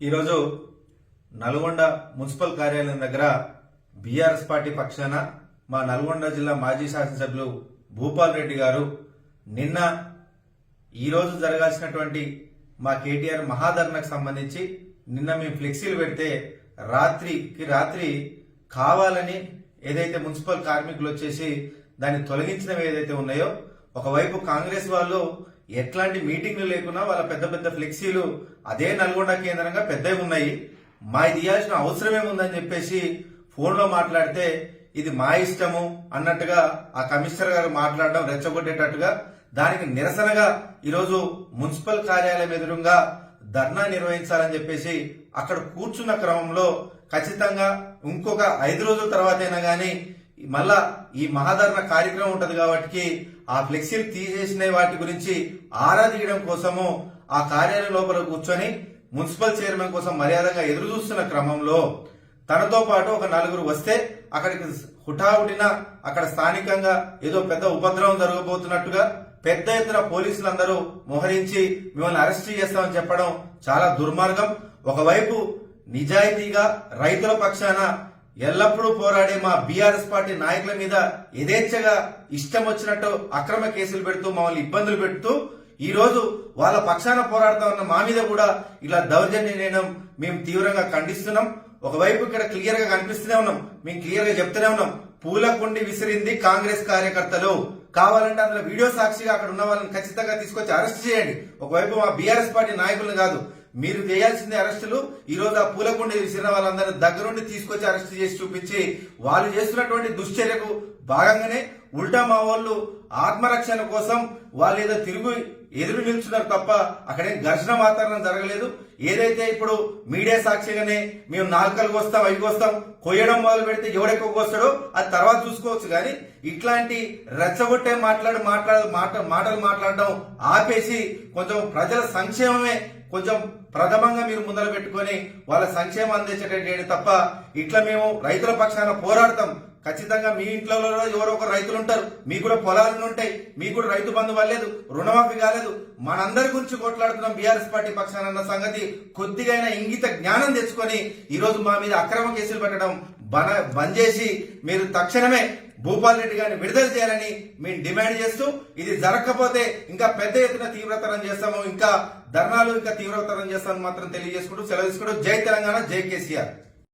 ఈరోజు నల్గొండ మున్సిపల్ కార్యాలయం దగ్గర బీఆర్ఎస్ పార్టీ పక్షాన మా నల్గొండ జిల్లా మాజీ శాసనసభ్యులు భూపాల్ రెడ్డి గారు నిన్న ఈ రోజు జరగాల్సినటువంటి మా కేటీఆర్ మహాధర్నకు సంబంధించి నిన్న మేము ఫ్లెక్సీలు పెడితే రాత్రికి రాత్రి కావాలని ఏదైతే మున్సిపల్ కార్మికులు వచ్చేసి దాన్ని తొలగించినవి ఏదైతే ఉన్నాయో ఒకవైపు కాంగ్రెస్ వాళ్ళు ఎట్లాంటి మీటింగ్లు లేకున్నా వాళ్ళ పెద్ద పెద్ద ఫ్లెక్సీలు అదే నల్గొండ కేంద్రంగా పెద్దవి ఉన్నాయి. మా తీయాల్సిన అవసరం ఏముందని చెప్పేసి ఫోన్లో మాట్లాడితే ఇది మా ఇష్టము అన్నట్టుగా ఆ కమిషనర్ గారు మాట్లాడడం రెచ్చగొట్టేటట్టుగా దానికి నిరసనగా ఈరోజు మున్సిపల్ కార్యాలయం ఎదురుగా ధర్నా నిర్వహించాలని చెప్పేసి అక్కడ కూర్చున్న క్రమంలో ఖచ్చితంగా ఇంకొక ఐదు రోజుల తర్వాత అయినా మళ్ళా ఈ మహాధరణ కార్యక్రమం ఉంటది కాబట్టి ఆ ఫ్లెక్సీలు తీసేసిన వాటి గురించి ఆరా తీయడం కోసము ఆ కార్యాలయం లోపల కూర్చొని మున్సిపల్ చైర్మన్ కోసం మర్యాదగా ఎదురు చూస్తున్న క్రమంలో తనతో పాటు ఒక నలుగురు వస్తే అక్కడికి హుటాహుటిన అక్కడ స్థానికంగా ఏదో పెద్ద ఉపద్రవం జరగబోతున్నట్టుగా పెద్ద ఎత్తున పోలీసులందరూ మోహరించి మిమ్మల్ని అరెస్ట్ చేస్తామని చెప్పడం చాలా దుర్మార్గం. ఒకవైపు నిజాయితీగా రైతుల పక్షాన ఎల్లప్పుడూ పోరాడే మా బీఆర్ఎస్ పార్టీ నాయకుల మీద యథేచ్ఛగా ఇష్టం వచ్చినట్టు అక్రమ కేసులు పెడుతూ మమ్మల్ని ఇబ్బందులు పెడుతూ ఈ రోజు వాళ్ళ పక్షాన పోరాడుతా ఉన్న మా మీద కూడా ఇలా దౌర్జన్య నిర్ణయం మేము తీవ్రంగా ఖండిస్తున్నాం. ఒకవైపు ఇక్కడ క్లియర్గా కనిపిస్తూనే ఉన్నాం. మేము క్లియర్గా చెప్తూనే ఉన్నాం. పూల కుండి విసిరింది కాంగ్రెస్ కార్యకర్తలు. కావాలంటే అందులో వీడియో సాక్షిగా అక్కడ ఉన్న వాళ్ళని ఖచ్చితంగా తీసుకొచ్చి అరెస్ట్ చేయండి. ఒకవైపు మా బీఆర్ఎస్ పార్టీ నాయకులను కాదు మీరు చేయాల్సిందే అరెస్టులు. ఈ రోజు ఆ పూలకుండి విసిరిన వాళ్ళందరినీ దగ్గరుండి తీసుకొచ్చి అరెస్ట్ చేసి చూపించి వాళ్ళు చేస్తున్నటువంటి దుశ్చర్యకు భాగంగానే ఉల్టా మా వాళ్ళు ఆత్మరక్షణ కోసం వాళ్ళు ఏదో తిరుగు ఎదురు నిల్చున్నారు తప్ప అక్కడేం ఘర్షణ వాతావరణం జరగలేదు. ఏదైతే ఇప్పుడు మీడియా సాక్షిగానే మేము నాలుకలకు వస్తాం అవి వస్తాం కొయ్యడం మొదలు పెడితే ఎవడెక్కువ వస్తాడో అది తర్వాత చూసుకోవచ్చు. కానీ ఇట్లాంటి రెచ్చగొట్టే మాట్లాడు మాట్లాడు మాట మాటలు మాట్లాడడం ఆపేసి కొంచెం ప్రజల సంక్షేమమే కొంచెం ప్రథమంగా మీరు ముందర పెట్టుకొని వాళ్ళ సంక్షేమం అందించేటట్టు తప్ప ఇట్లా మేము రైతుల పక్షాన పోరాడతాం. ఖచ్చితంగా మీ ఇంట్లో ఎవరో ఒకరు రైతులు ఉంటారు. మీకు కూడా పొలాలు ఉంటాయి. మీకు కూడా రైతు బంధు వల్లేదు. రుణమాఫీ కాలేదు. మనందరి గురించి కొట్లాడుతున్నాం బీఆర్ఎస్ పార్టీ పక్షాన అన్న సంగతి కొద్దిగా ఇంగిత జ్ఞానం తెచ్చుకొని ఈరోజు మా మీద అక్రమ కేసులు పెట్టడం బన బంద్ చేసి మీరు తక్షణమే భూపాల్ రెడ్డి గారిని విడుదల చేయాలని మేము డిమాండ్ చేస్తూ ఇది జరగకపోతే ఇంకా పెద్ద ఎత్తున తీవ్రతరం చేస్తాము. ఇంకా ధర్నాలు ఇంకా తీవ్రతరం చేస్తామని మాత్రం తెలియజేసుకుంటూ సెలవు తీసుకుంటూ జై తెలంగాణ జై కేసీఆర్.